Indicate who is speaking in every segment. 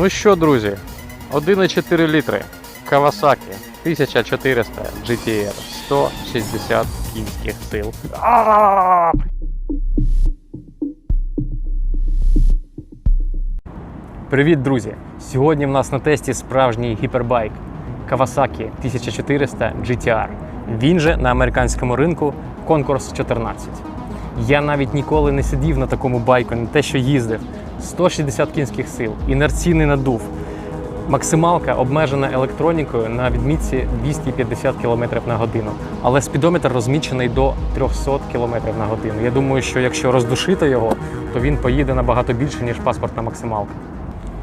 Speaker 1: Ну що, друзі, 1,4 літри. Kawasaki 1400 GTR 160 кінських сил. Привіт, друзі! Сьогодні в нас на тесті справжній гіпербайк Kawasaki 1400 GTR. Він же на американському ринку Concourse 14. Я навіть ніколи не сидів на такому байку, не те, що їздив. 160 кінських сил, інерційний надув. Максималка обмежена електронікою на відмітці 250 км на годину, але спідометр розмічений до 300 км на годину. Я думаю, що якщо роздушити його, то він поїде набагато більше, ніж паспортна максималка.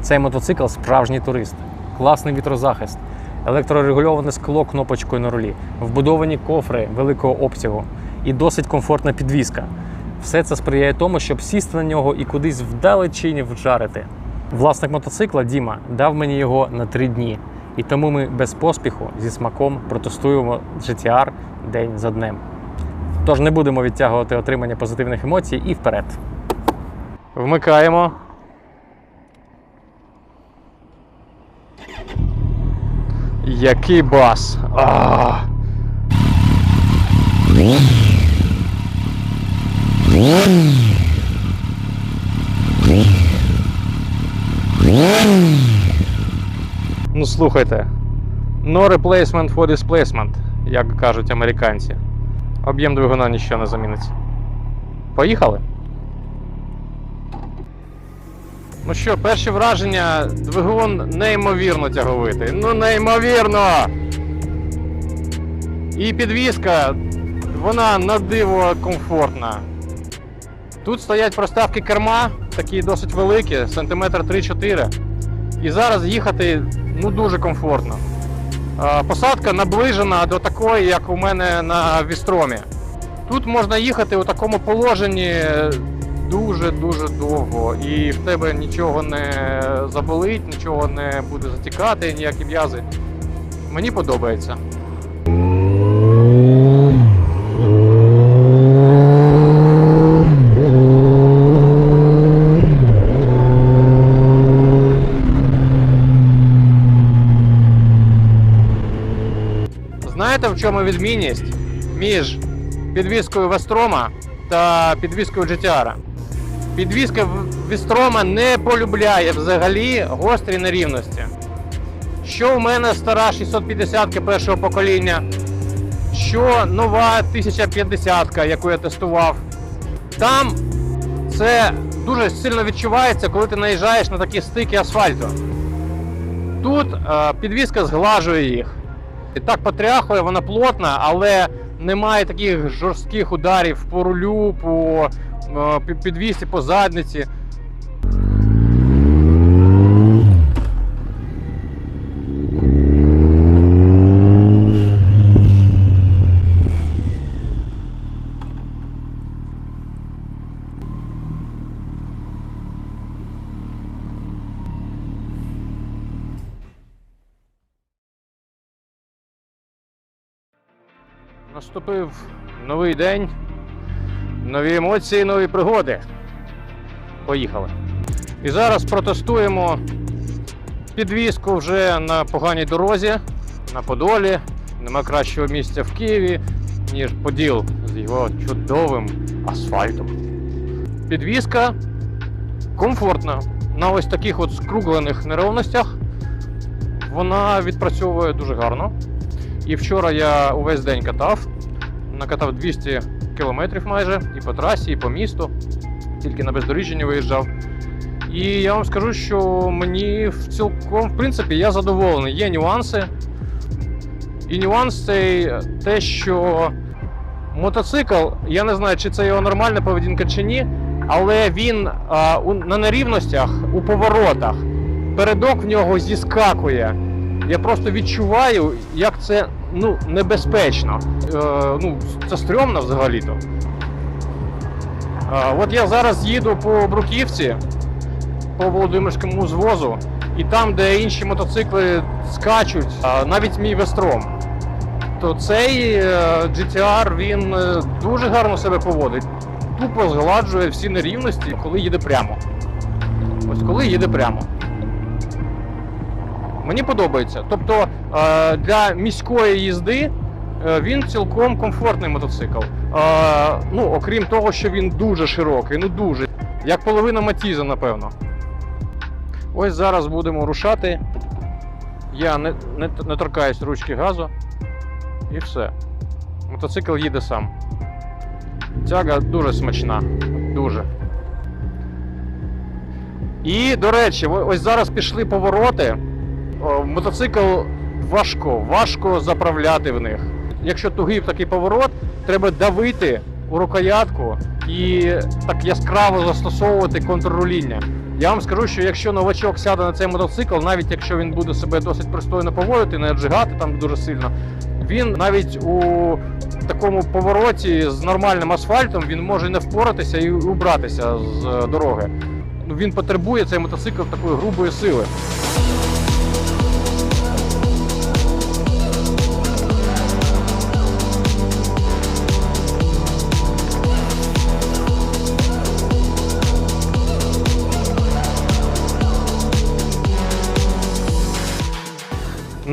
Speaker 1: Цей мотоцикл справжній турист, класний вітрозахист, електрорегульоване скло кнопочкою на рулі, вбудовані кофри великого обсягу і досить комфортна підвізка. Все це сприяє тому, щоб сісти на нього і кудись вдалечині вжарити. Власник мотоцикла Діма дав мені його на три дні, і тому ми без поспіху зі смаком протестуємо GTR день за днем. Тож не будемо відтягувати отримання позитивних емоцій і вперед. Вмикаємо. Який бас! А! Ну слухайте. No replacement for displacement, як кажуть американці. Об'єм двигуна нічого не замінить. Поїхали? Ну що, перші враження, двигун неймовірно тяговитий. Ну, неймовірно! І підвізка, вона на диво комфортна. Тут стоять проставки керма, такі досить великі, сантиметр 3-4. І зараз їхати ну, дуже комфортно. Посадка наближена до такої, як у мене на Вістромі. Тут можна їхати у такому положенні дуже-дуже довго, і в тебе нічого не заболить, нічого не буде затікати, ніякі м'язи. Мені подобається. Чому відмінність між підвіскою Вестрома та підвіскою GTR? Підвізка В- Вістрома не полюбляє взагалі гострі нерівності. Що в мене стара 650 першого покоління, що нова 1050, яку я тестував. Там це дуже сильно відчувається, коли ти наїжджаєш на такі стики асфальту. Тут е, підвізка зглажує їх. Так потряхує, вона плотна, але немає таких жорстких ударів по рулю, по е, підвісі, по задниці. Наступив новий день, нові емоції, нові пригоди. Поїхали. І зараз протестуємо підвізку вже на поганій дорозі, на Подолі. Нема кращого місця в Києві, ніж Поділ з його чудовим асфальтом. Підвізка комфортна. На ось таких от скруглених неровностях вона відпрацьовує дуже гарно. І вчора я увесь день катав, накатав 200 кілометрів майже і по трасі, і по місту, тільки на бездоріжжя не виїжджав. І я вам скажу, що мені в цілком, в принципі, я задоволений. Є нюанси. І нюанс цей те, що мотоцикл, я не знаю, чи це його нормальна поведінка чи ні, але він а, у, на нерівностях у поворотах, передок в нього зіскакує. Я просто відчуваю, як це ну, небезпечно. Е, ну, це стрьомно взагалі-то. Е, от я зараз їду по Бруківці, по Володимирському звозу, і там, де інші мотоцикли скачуть, навіть мій Вестром, то цей е, GTR він е, дуже гарно себе поводить. Тупо згладжує всі нерівності, коли їде прямо. Ось коли їде прямо. Мені подобається. Тобто е, для міської їзди е, він цілком комфортний мотоцикл. Е, ну, окрім того, що він дуже широкий, ну дуже. Як половина Матіза, напевно. Ось зараз будемо рушати. Я не, не, не торкаюсь ручки газу. І все. Мотоцикл їде сам. Тяга дуже смачна. Дуже. І, до речі, ось зараз пішли повороти. Мотоцикл важко, важко заправляти в них. Якщо тугий такий поворот, треба давити у рукоятку і так яскраво застосовувати контрруління. Я вам скажу, що якщо новачок сяде на цей мотоцикл, навіть якщо він буде себе досить пристойно поводити, не джигати там дуже сильно, він навіть у такому повороті з нормальним асфальтом він може не впоратися і убратися з е, дороги. Він потребує цей мотоцикл такої грубої сили.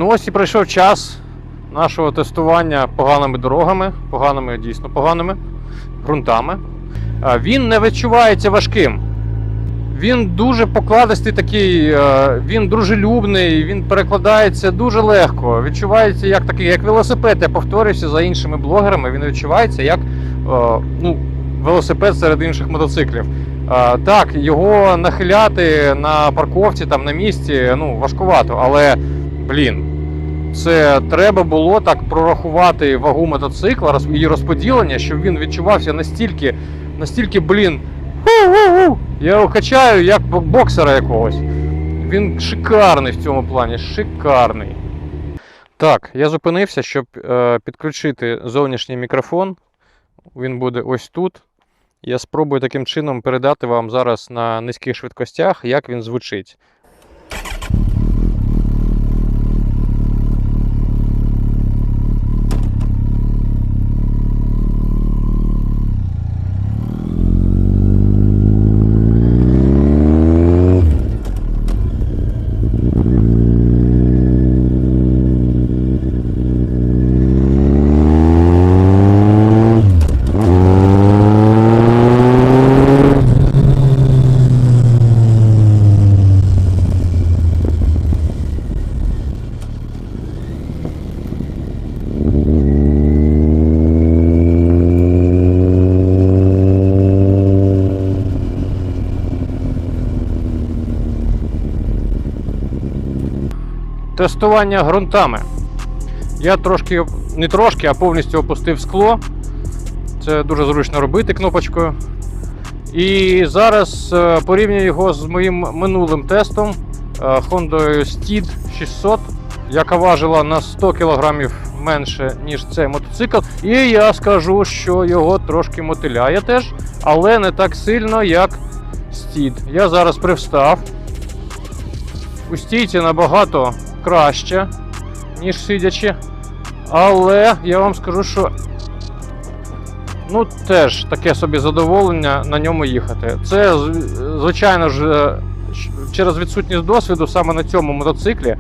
Speaker 1: Ну ось і пройшов час нашого тестування поганими дорогами, поганими, дійсно поганими ґрунтами. Він не відчувається важким. Він дуже покладистий такий, він дружелюбний, він перекладається дуже легко. Відчувається як такий, як велосипед. Я повторююся за іншими блогерами. Він відчувається як ну, велосипед серед інших мотоциклів. Так, його нахиляти на парковці, там на місці, ну важкувато, але блін. Це треба було так прорахувати вагу мотоцикла, її розподілення, щоб він відчувався настільки, настільки, блін, я його качаю як боксера якогось. Він шикарний в цьому плані, шикарний. Так, я зупинився, щоб е, підключити зовнішній мікрофон. Він буде ось тут. Я спробую таким чином передати вам зараз на низьких швидкостях, як він звучить. Тестування ґрунтами. Я трошки, не трошки, а повністю опустив скло. Це дуже зручно робити кнопочкою. І зараз е, порівнюю його з моїм минулим тестом е, Honda Steed 600, яка важила на 100 кг менше, ніж цей мотоцикл. І я скажу, що його трошки мотиляє теж, але не так сильно, як Steed. Я зараз привстав. У стійці набагато краще, ніж сидячи. Але я вам скажу, що ну, теж таке собі задоволення на ньому їхати. Це, звичайно ж, е, через відсутність досвіду саме на цьому мотоциклі.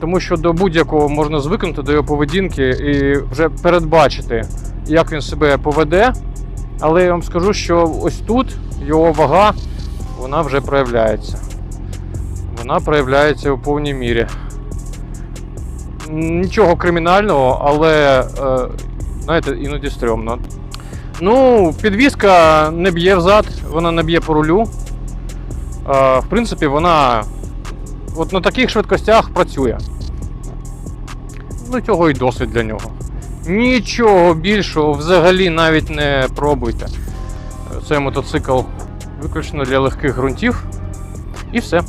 Speaker 1: Тому що до будь-якого можна звикнути до його поведінки і вже передбачити, як він себе поведе. Але я вам скажу, що ось тут його вага вона вже проявляється. Вона проявляється у повній мірі. Нічого кримінального, але, е, знаєте, іноді стрьомно. Ну, підвізка не б'є взад, вона не б'є по рулю. Е, в принципі, вона от на таких швидкостях працює. Ну, цього і досвід для нього. Нічого більшого взагалі навіть не пробуйте. Цей мотоцикл виключно для легких ґрунтів. І все.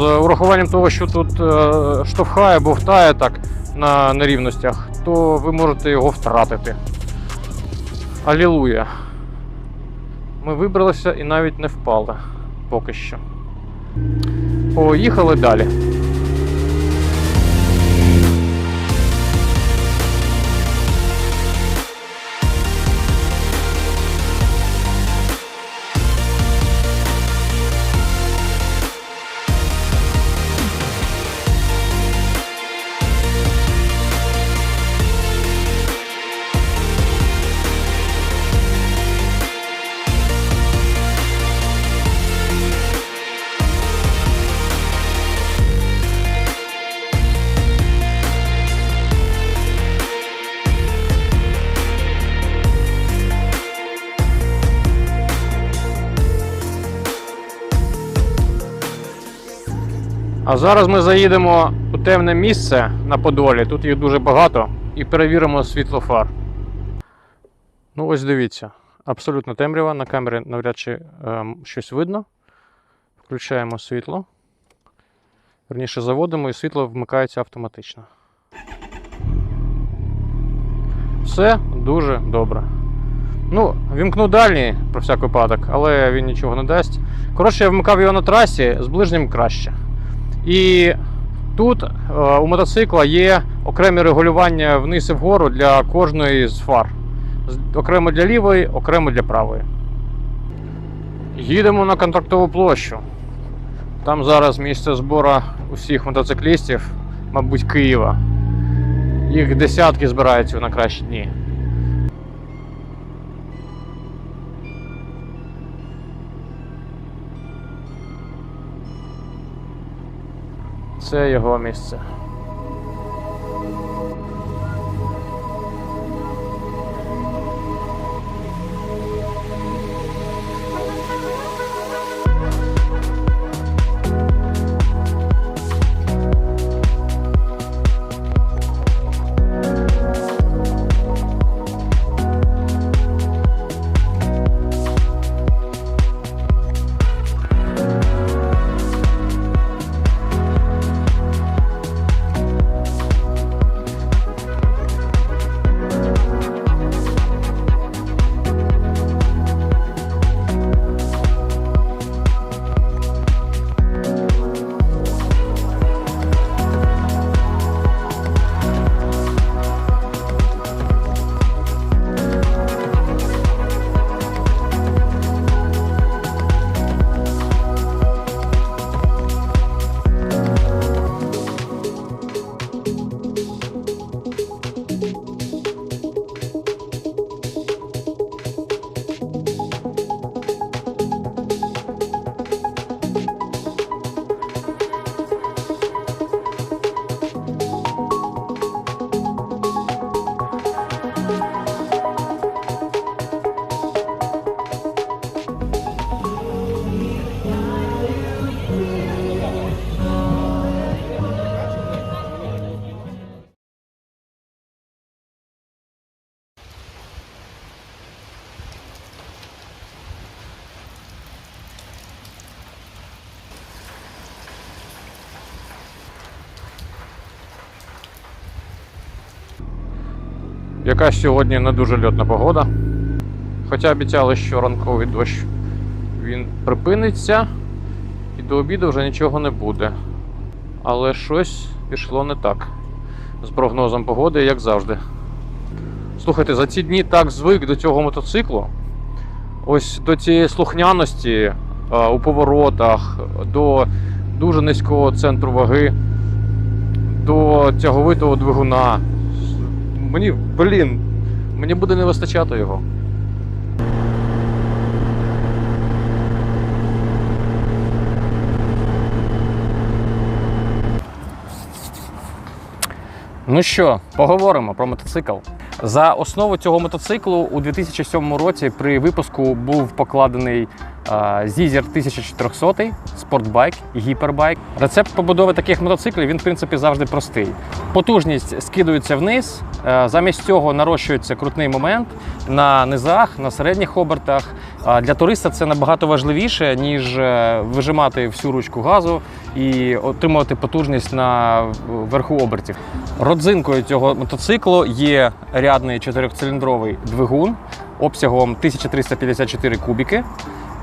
Speaker 1: З урахуванням того, що тут штовхає штовхає, бовтає так на нерівностях, то ви можете його втратити. Алілуя. Ми вибралися і навіть не впали поки що. Поїхали далі. А зараз ми заїдемо у темне місце на Подолі. Тут їх дуже багато. І перевіримо світло фар. Ну, ось дивіться. Абсолютно темрява. На камері навряд чи ем, щось видно. Включаємо світло. Верніше заводимо і світло вмикається автоматично. Все дуже добре. Ну, вімкну дальній про всяк випадок, але він нічого не дасть. Коротше, я вмикав його на трасі, з ближнім краще. І тут е, у мотоцикла є окремі регулювання вниз і вгору для кожної з фар. Окремо для лівої, окремо для правої. Їдемо на контрактову площу. Там зараз місце збору усіх мотоциклістів, мабуть, Києва. Їх десятки збираються на кращі дні. Це його місце. Якась сьогодні не дуже льотна погода. Хоча обіцяли, що ранковий дощ він припиниться і до обіду вже нічого не буде. Але щось пішло не так з прогнозом погоди, як завжди. Слухайте, за ці дні так звик до цього мотоциклу. Ось до цієї слухняності а, у поворотах, до дуже низького центру ваги, до тяговитого двигуна. Мені, блін, мені буде не вистачати його. Ну що, поговоримо про мотоцикл. За основу цього мотоциклу у 2007 році при випуску був покладений Зізер 1400 спортбайк гіпербайк. Рецепт побудови таких мотоциклів він в принципі завжди простий. Потужність скидується вниз, замість цього нарощується крутний момент на низах, на середніх обертах. Для туриста це набагато важливіше, ніж е, вижимати всю ручку газу і отримувати потужність на верху обертів. Родзинкою цього мотоциклу є рядний чотирьохциліндровий двигун обсягом 1354 кубіки.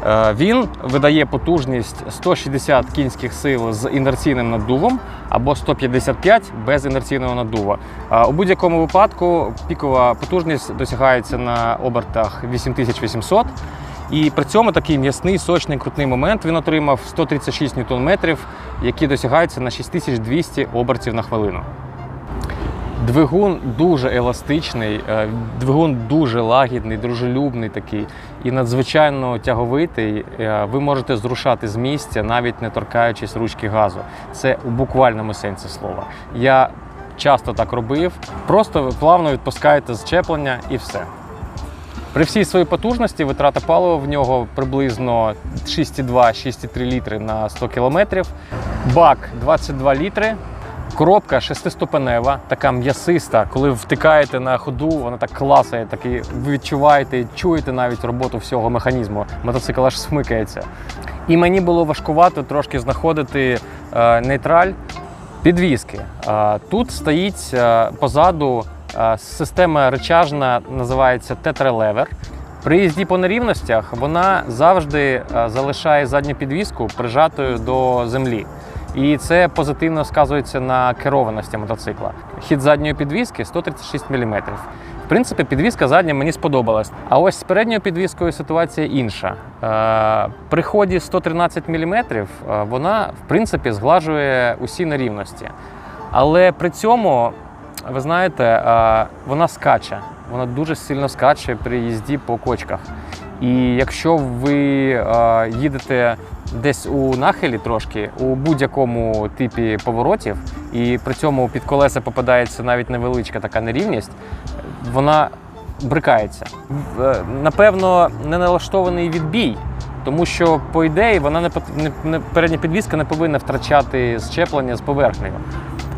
Speaker 1: Е, Він видає потужність 160 кінських сил з інерційним наддувом або 155 без інерційного наддува. Е, У будь-якому випадку пікова потужність досягається на обертах 8800. І при цьому такий м'ясний, сочний, крутний момент він отримав 136 ньютон-метрів, які досягаються на 6200 обертів на хвилину. Двигун дуже еластичний, е, двигун дуже лагідний, дружелюбний такий і надзвичайно тяговитий. Е, Ви можете зрушати з місця, навіть не торкаючись ручки газу. Це у буквальному сенсі слова. Я часто так робив. Просто плавно відпускаєте зчеплення і все. При всій своїй потужності витрата палива в нього приблизно 6,2-6,3 літри на 100 кілометрів. Бак 22 літри. Коробка шестиступенева, така м'ясиста. Коли втикаєте на ходу, вона так класає, так і відчуваєте, чуєте навіть роботу всього механізму. Мотоцикл аж смикається. І мені було важкувато трошки знаходити е, нейтраль підвіски. Тут стоїть е, позаду система речажна, називається тетралевер. При їзді по нерівностях вона завжди е, залишає задню підвіску прижатою до землі. І це позитивно сказується на керованості мотоцикла. Хід задньої підвіски 136 мм. В принципі, підвіска задня мені сподобалась. А ось з передньою підвіскою ситуація інша. Е, при ході 113 мм вона, в принципі, зглажує усі нерівності. Але при цьому, ви знаєте, е, вона скаче. Вона дуже сильно скаче при їзді по кочках. І якщо ви е, їдете десь у нахилі трошки, у будь-якому типі поворотів, і при цьому під колеса попадається навіть невеличка така нерівність, вона брикається. Е, Напевно, не налаштований відбій, тому що, по ідеї, вона не, не, не передня підвіска не повинна втрачати щеплення з поверхнею.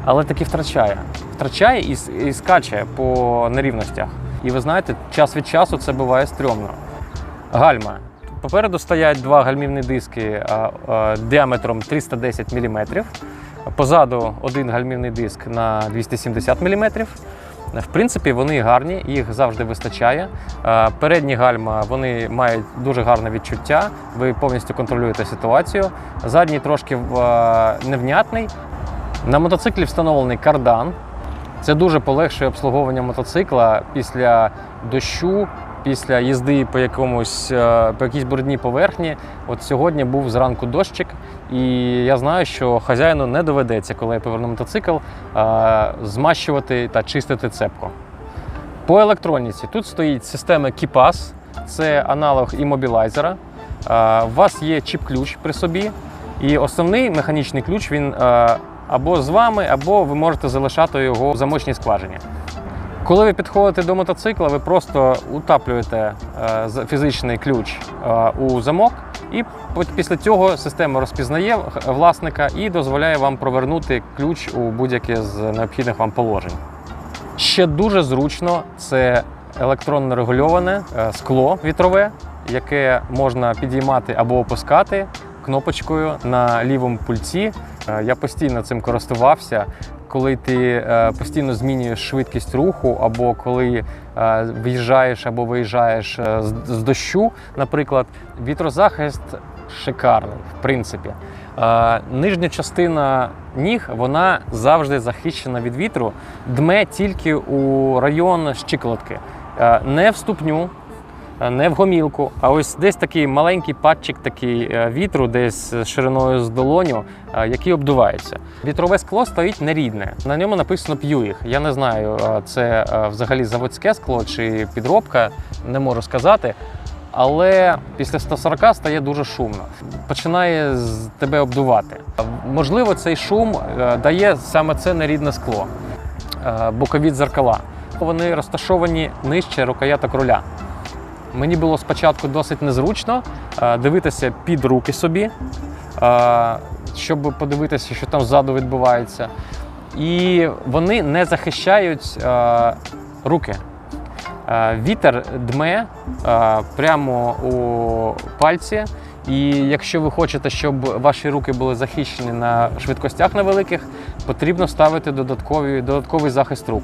Speaker 1: Але таки втрачає. Втрачає і, і скаче по нерівностях. І ви знаєте, час від часу це буває стрьомно. Гальма. Попереду стоять два гальмівні диски діаметром 310 мм. Позаду один гальмівний диск на 270 мм. В принципі, вони гарні, їх завжди вистачає. Передні гальма вони мають дуже гарне відчуття. Ви повністю контролюєте ситуацію. Задній трошки невнятний. На мотоциклі встановлений кардан. Це дуже полегшує обслуговування мотоцикла після дощу, після їзди по якомусь е, по якійсь брудній поверхні. От сьогодні був зранку дощик, і я знаю, що хазяїну не доведеться, коли я поверну мотоцикл, е, змащувати та чистити цепку. По електроніці тут стоїть система KeePass, це аналог іммобілайзера. Е, У вас є чіп-ключ при собі, і основний механічний ключ він або з вами, або ви можете залишати його в замочній скважині. Коли ви підходите до мотоцикла, ви просто утаплюєте е, фізичний ключ е, у замок, і після цього система розпізнає власника і дозволяє вам провернути ключ у будь-яке з необхідних вам положень. Ще дуже зручно це електронно регульоване е, скло вітрове, яке можна підіймати або опускати кнопочкою на лівому пульті. Е, Я постійно цим користувався. Коли ти е, постійно змінюєш швидкість руху, або коли е, в'їжджаєш або виїжджаєш з, дощу, наприклад, вітрозахист шикарний, в принципі. Нижня частина ніг вона завжди захищена від вітру, дме тільки у район щиколотки, не в ступню, не в гомілку, а ось десь такий маленький патчик такий е, вітру, десь з шириною з долоню, е, який обдувається. Вітрове скло стоїть нерідне. На ньому написано П'юїх. Я не знаю, е, це е, взагалі заводське скло чи підробка, не можу сказати. Але після 140 стає дуже шумно. Починає з тебе обдувати. Можливо, цей шум е, дає саме це нерідне скло, е, бокові дзеркала. Вони розташовані нижче рукояток руля. Мені було спочатку досить незручно е, дивитися під руки собі, е, щоб подивитися, що там ззаду відбувається. І вони не захищають е, руки. Вітер дме прямо у пальці. І якщо ви хочете, щоб ваші руки були захищені на швидкостях невеликих, потрібно ставити додаткові, додатковий захист рук.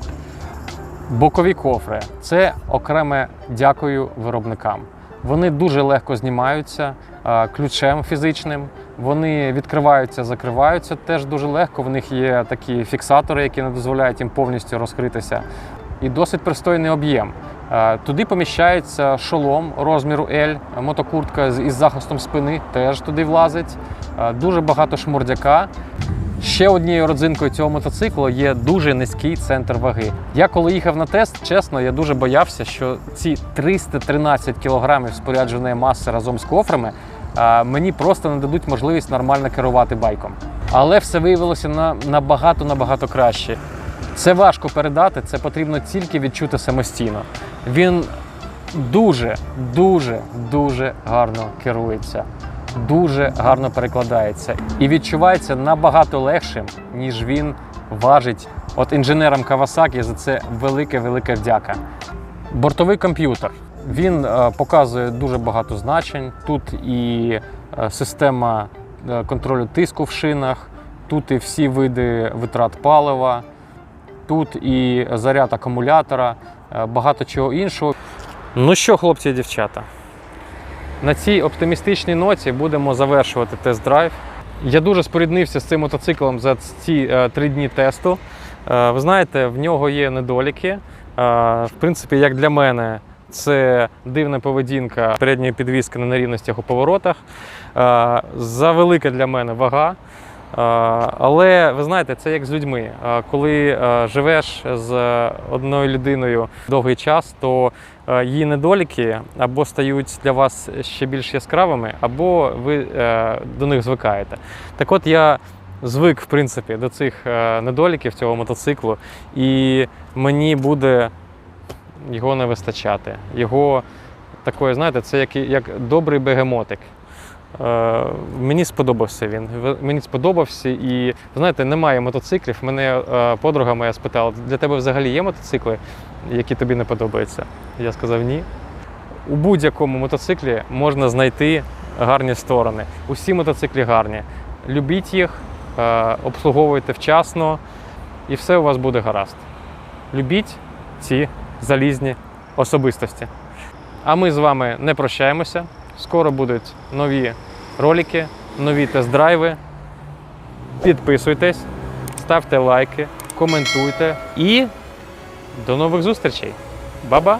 Speaker 1: Бокові кофри це окреме дякую виробникам. Вони дуже легко знімаються е, ключем фізичним. Вони відкриваються, закриваються теж дуже легко. В них є такі фіксатори, які не дозволяють їм повністю розкритися. І досить пристойний об'єм. Е, Туди поміщається шолом розміру L, мотокуртка із захистом спини теж туди влазить. Е, Дуже багато шмурдяка. Ще однією родзинкою цього мотоциклу є дуже низький центр ваги. Я коли їхав на тест, чесно, я дуже боявся, що ці 313 кілограмів спорядженої маси разом з кофрами мені просто не дадуть можливість нормально керувати байком. Але все виявилося на набагато набагато краще. Це важко передати, це потрібно тільки відчути самостійно. Він дуже, дуже, дуже гарно керується, дуже гарно перекладається і відчувається набагато легшим, ніж він важить. От інженерам Kawasaki за це велике, велике вдяка. Бортовий комп'ютер. Він е, показує дуже багато значень. Тут і е, система е, контролю тиску в шинах, тут і всі види витрат палива, тут і заряд акумулятора, багато чого іншого. Ну що, хлопці і дівчата, на цій оптимістичній ноті будемо завершувати тест-драйв. Я дуже споріднився з цим мотоциклом за ці е, три дні тесту. Е, ви знаєте, в нього є недоліки. Е, в принципі, як для мене, це дивна поведінка передньої підвіски на нерівностях у поворотах. Завелика для мене вага. Але ви знаєте, це як з людьми. Коли живеш з одною людиною довгий час, то її недоліки або стають для вас ще більш яскравими, або ви е, до них звикаєте. Так от я звик, в принципі, до цих е, недоліків цього мотоциклу, і мені буде його не вистачати. Його такої, знаєте, це як, як добрий бегемотик. Е, мені сподобався він. Мені сподобався, і знаєте, немає мотоциклів. Мене е, подруга моя спитала: для тебе взагалі є мотоцикли, які тобі не подобаються? Я сказав ні. У будь-якому мотоциклі можна знайти гарні сторони. Усі мотоциклі гарні. Любіть їх, е, обслуговуйте вчасно, і все у вас буде гаразд. Любіть ці залізні особистості. А ми з вами не прощаємося. Скоро будуть нові ролики, нові тест-драйви. Підписуйтесь, ставте лайки, коментуйте і до нових зустрічей. Ба-ба!